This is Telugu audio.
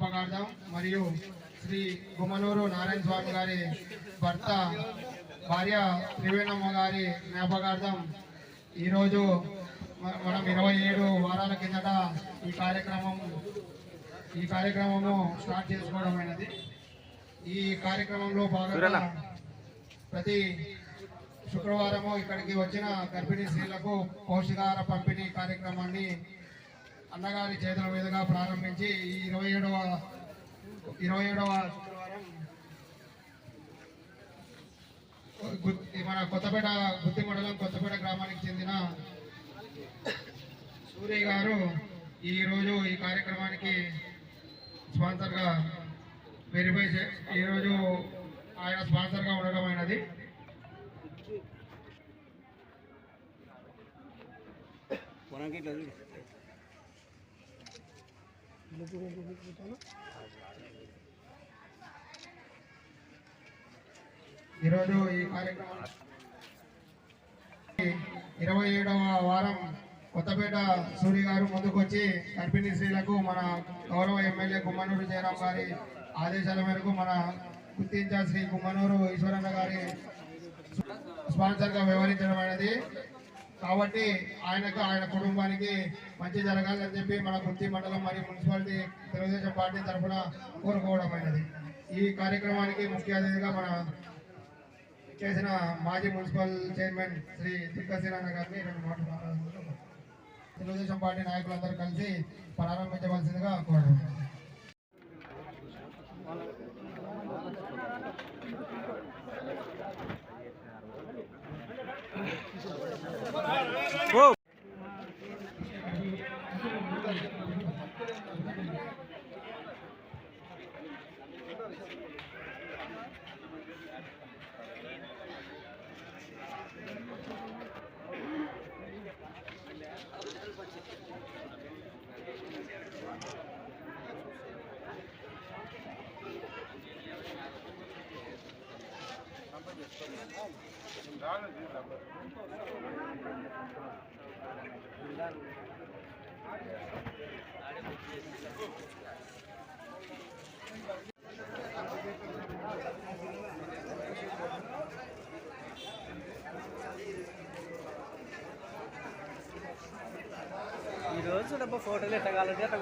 జ్ఞాపకార్థం మరియు శ్రీ గుమ్మనూరు నారాయణ స్వామి గారి భర్త భార్య త్రివేణమ్మ గారి జ్ఞాపకార్థం ఈరోజు మనం ఇరవై ఏడు వారాల కిందట ఈ కార్యక్రమం ఈ కార్యక్రమము స్టార్ట్ చేసుకోవడం అయినది. ఈ కార్యక్రమంలో భాగంగా ప్రతి శుక్రవారము ఇక్కడికి వచ్చిన గర్భిణీ స్త్రీలకు పౌష్టికాహార పంపిణీ కార్యక్రమాన్ని అన్నగారి చేతుల మీదుగా ప్రారంభించి ఈ ఇరవై ఏడవ ఇరవై ఏడవ శుక్రవారం మన కొత్తపేట గుత్తి మండలం కొత్తపేట గ్రామానికి చెందిన సూర్య గారు ఈరోజు ఈ కార్యక్రమానికి స్పాన్సర్గా వెరిఫై చే- ఈ రోజు ఆయన స్పాన్సర్గా ఉండడం అయినది. ఈరోజు ఈ కార్యక్రమం ఇరవై ఏడవ వారం కొత్తపేట సూర్య గారు ముందుకొచ్చి గర్భిణీ స్త్రీలకు మన గౌరవ ఎమ్మెల్యే గుమ్మనూరు జయరాం గారి ఆదేశాల మేరకు మన గుర్తించా శ్రీ గుమ్మనూరు ఈశ్వరన్న గారి స్పాన్సర్గా వ్యవహరించడం అనేది కాబట్టి ఆయనకు ఆయన కుటుంబానికి మంచి జరగాలని చెప్పి మన గుత్తి మండలం మరియు మున్సిపాలిటీ తెలుగుదేశం పార్టీ తరఫున కోరుకోవడమైనది ఈ కార్యక్రమానికి ముఖ్య అతిథిగా మన చేసిన మాజీ మున్సిపల్ చైర్మన్ శ్రీ దిక్కసీరన్న గారిని రెండు మాటలు మాట్లాడుతున్నాను తెలుగుదేశం పార్టీ నాయకులందరూ కలిసి ప్రారంభించవలసిందిగా కోరడం. ఈ రోజు డబ్బా ఫోటోలు ఎట్టగాలంటే అట్ట